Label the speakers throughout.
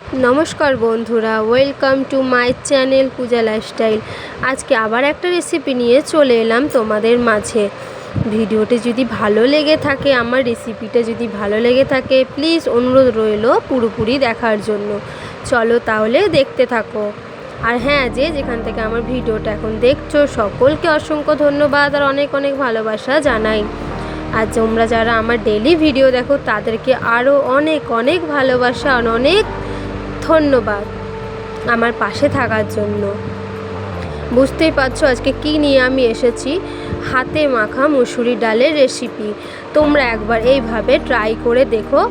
Speaker 1: নমস্কার বন্ধুরা welcome to my channel Puja lifestyle আজকে আবার একটা রেসিপি নিয়ে চলে এলাম তোমাদের মাঝে। ভিডিওটি যদি ভালো লেগে থাকে, আমার রেসিপিটা যদি ভালো লেগে থাকে প্লিজ অনুরোধ রইল পুরোপুরি দেখার জন্য। চলো তাহলে দেখতে থাকো। আর হ্যাঁ যে যেখান থেকে আমার ভিডিওটা এখন দেখছ, সকলকে অসংখ্য ধন্যবাদ আর অনেক অনেক ভালোবাসা জানাই। আর তোমরা যারা আমার ডেলি ভিডিও দেখো, তাদেরকে আরও অনেক অনেক ভালোবাসা অনেক ধন্যবাদ আমার পাশে থাকার জন্য। বুঝতেই পারছ আজকে কি নিয়ে আমি এসেছি? হাতে মাখা মুসুরি ডালের রেসিপি তোমরা একবার এইভাবে ট্রাই করে দেখো।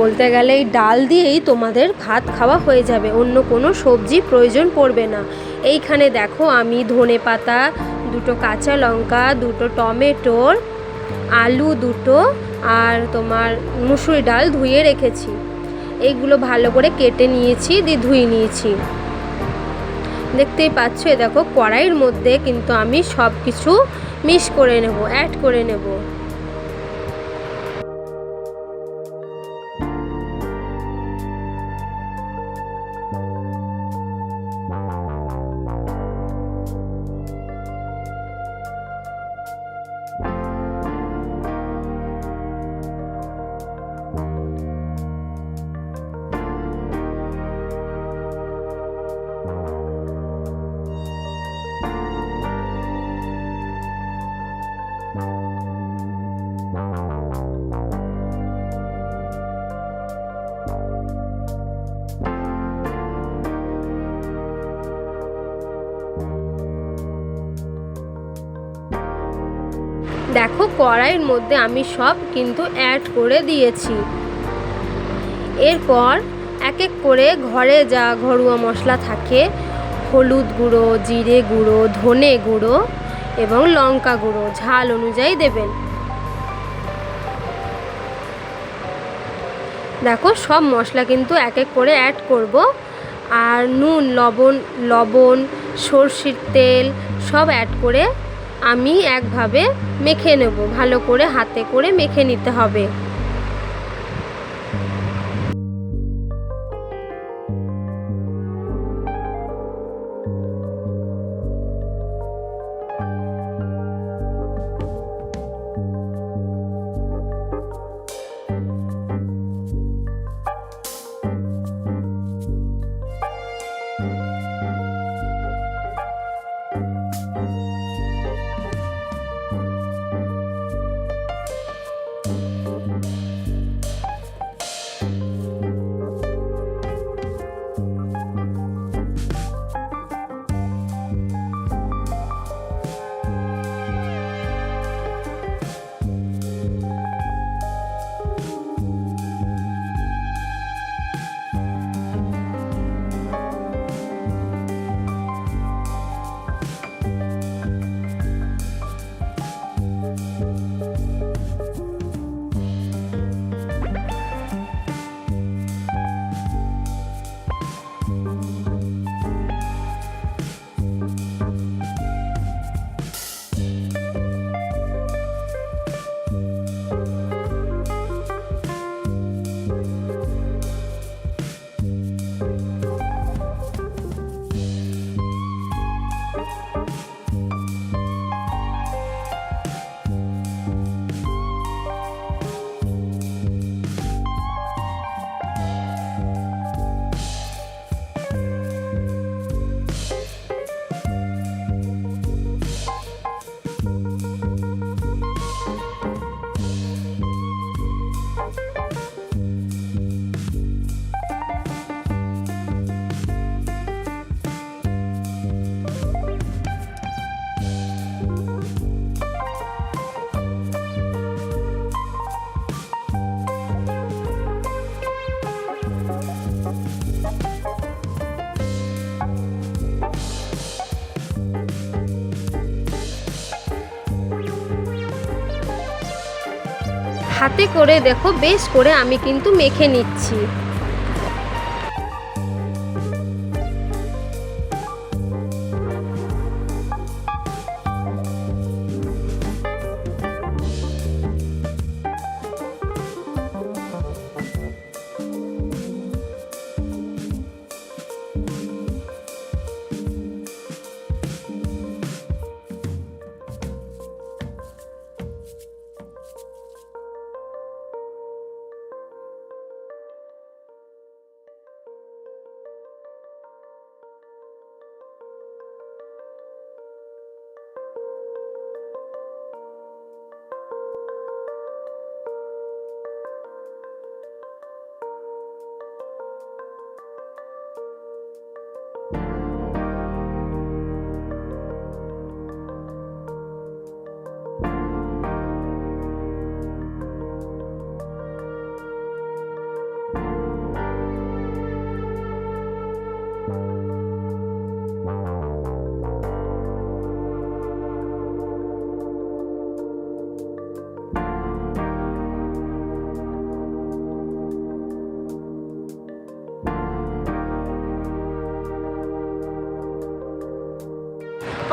Speaker 1: বলতে গেলে এই ডাল দিয়েই তোমাদের ভাত খাওয়া হয়ে যাবে। অন্য কোনো সবজি প্রয়োজন পড়বে না। এইখানে দেখো আমি ধনে পাতা, দুটো কাঁচা লঙ্কা, দুটো টমেটোর আলু দুটো আর তোমার মুসুরি ডাল ধুয়ে রেখেছি। এইগুলো ভালো করে কেটে নিয়েছি, দিয়ে ধুয়ে নিয়েছি। দেখতেই পাচ্ছ, এ দেখো কড়াইয়ের মধ্যে কিন্তু আমি সব কিছু মিক্স করে নেব অ্যাড করে নেব। কড়াইয়ের মধ্যে আমি সব কিন্তু অ্যাড করে দিয়েছি। এরপর এক এক করে ঘরে যা ঘরোয়া মশলা থাকে, হলুদ গুঁড়ো, জিরে গুঁড়ো, ধনে গুঁড়ো এবং লঙ্কা গুঁড়ো, ঝাল অনুযায়ী দেবেন। দেখো, সব মশলা কিন্তু এক এক করে অ্যাড করব। আর নুন, লবণ লবণ, সর্ষের তেল সব অ্যাড করে আমি একভাবে মেখে নেব। ভালো করে হাতে করে মেখে নিতে হবে। হাতে করে দেখো বেশ করে আমি কিন্তু মেখে নিচ্ছি।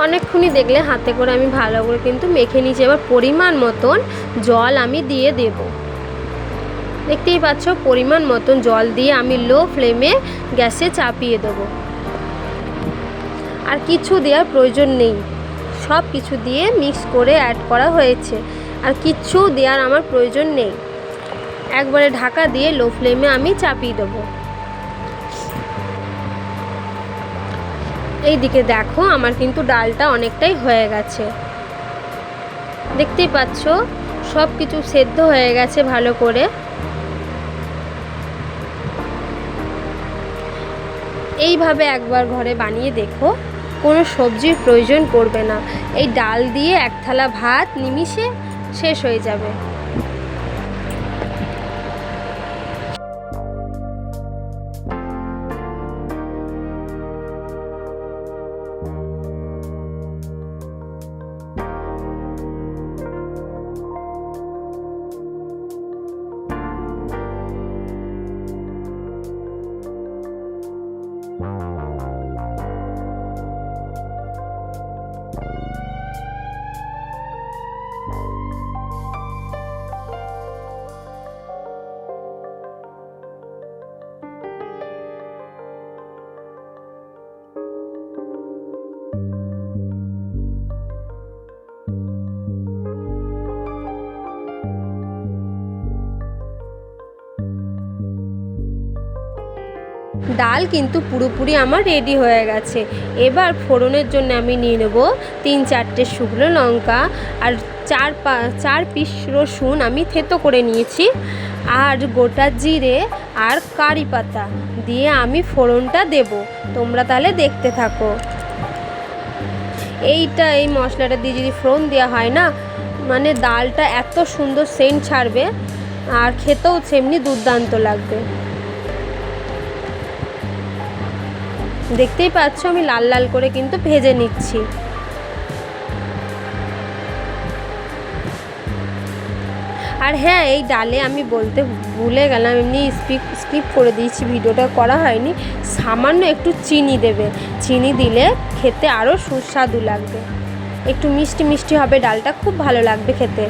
Speaker 1: অনেকক্ষণই দেখলে হাতে করে আমি ভালো করে কিন্তু মেখে নিয়েছি। এবার পরিমাণ মতন জল আমি দিয়ে দেব। দেখতেই পাচ্ছ, পরিমাণ মতন জল দিয়ে আমি লো ফ্লেমে গ্যাসে চাপিয়ে দেবো। আর কিছু দেওয়ার প্রয়োজন নেই। সব কিছু দিয়ে মিক্স করে অ্যাড করা হয়েছে। আর কিচ্ছু দেওয়ার আমার প্রয়োজন নেই। একবারে ঢাকা দিয়ে লো ফ্লেমে আমি চাপিয়ে দেবো। এই দিকে দেখো, আমার কিন্তু ডালটা অনেকটাই হয়ে গেছে। দেখতেই পাচ্ছ সব কিছু সেদ্ধ হয়ে গেছে ভালো করে। এইভাবে একবার ঘরে বানিয়ে দেখো, কোনো সবজির প্রয়োজন পড়বে না। এই ডাল দিয়ে এক থালা ভাত নিমিষে শেষ হয়ে যাবে। ডাল কিন্তু পুরোপুরি আমার রেডি হয়ে গেছে। এবার ফোড়নের জন্য আমি নিয়ে নেব তিন চারটে শুকনো লঙ্কা আর চার পা, চার পিস রসুন আমি থেতো করে নিয়েছি আর গোটা জিরে আর কারি পাতা দিয়ে আমি ফোড়নটা দেব। তোমরা তাহলে দেখতে থাকো। এইটা এই মশলাটা দিয়ে যদি ফোড়ন দেওয়া হয় না মানে ডালটা এত সুন্দর সেন্ট ছাড়বে আর খেতেও সেমনি দুর্দান্ত লাগবে। দেখতেই পাচ্ছ, আমি লাল লাল করে কিন্তু ভেজে নিচ্ছি। আর হ্যাঁ এই ডালে আমি বলতে ভুলে গেলাম, এমনি স্পিক স্কিপ করে দিয়েছি, ভিডিওটা করা হয়নি। সামান্য একটু চিনি দেবে। চিনি দিলে খেতে আরও সুস্বাদু লাগবে। একটু মিষ্টি মিষ্টি হবে, ডালটা খুব ভালো লাগবে খেতে।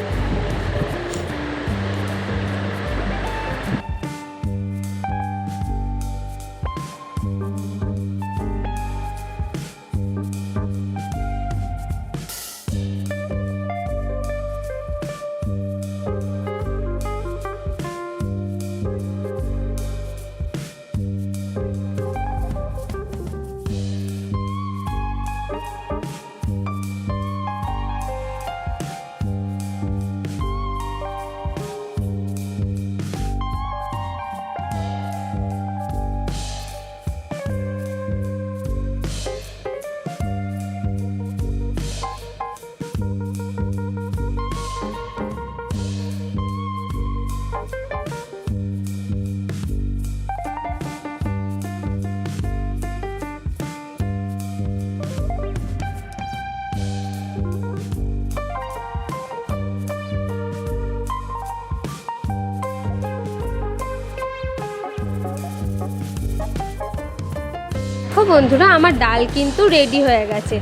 Speaker 1: বন্ধুরা আমার ডাল কিন্তু রেডি হয়ে গেছে।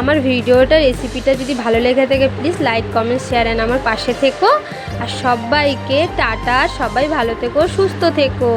Speaker 1: আমার ভিডিওটা রেসিপিটা যদি ভালো লেগে থাকে please like comment share and আমার পাশে থেকো। আর সবাইকে টাটা, সবাই ভালো থেকো, সুস্থ থেকো।